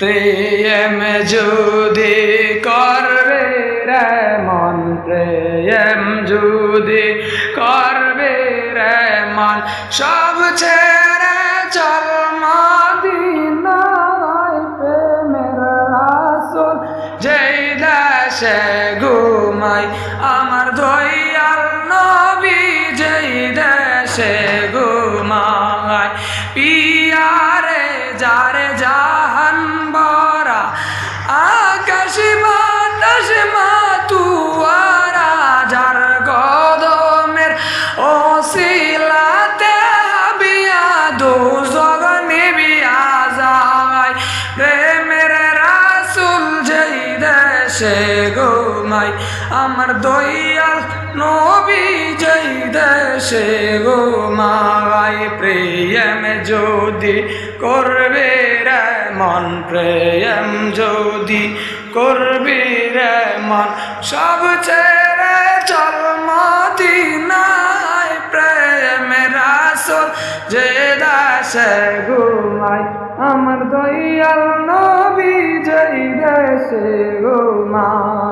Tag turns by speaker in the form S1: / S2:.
S1: প্রেম যদি করবে রে মন, প্রেম যদি করবে রে মন, সব ছেড়ে চল মদিনায় প্রেমের রাসূল যেই দেশে ঘুমাই আমার দয়াল নবী, যেই দেশে ঘুমায় পিয়ারে যারে জাহান বাতাস মাতুয়ারা, যার গদমের ও শিলাতে হাবিয়া দু জগনে বিয়া যায়। প্রেমের রাসুল যেই দেশে ঘুমাই আমার দয়াল নবী যেই দেশে ঘুমাই প্রেম যদি করবে রে মন, প্রেম যদি করবি রে মন? সব ছেড়ে চল মদিনায় প্রেম রাসুল যে দাসে ঘুমাই আমার দয়াল নবী যেই দেশে ঘুমাই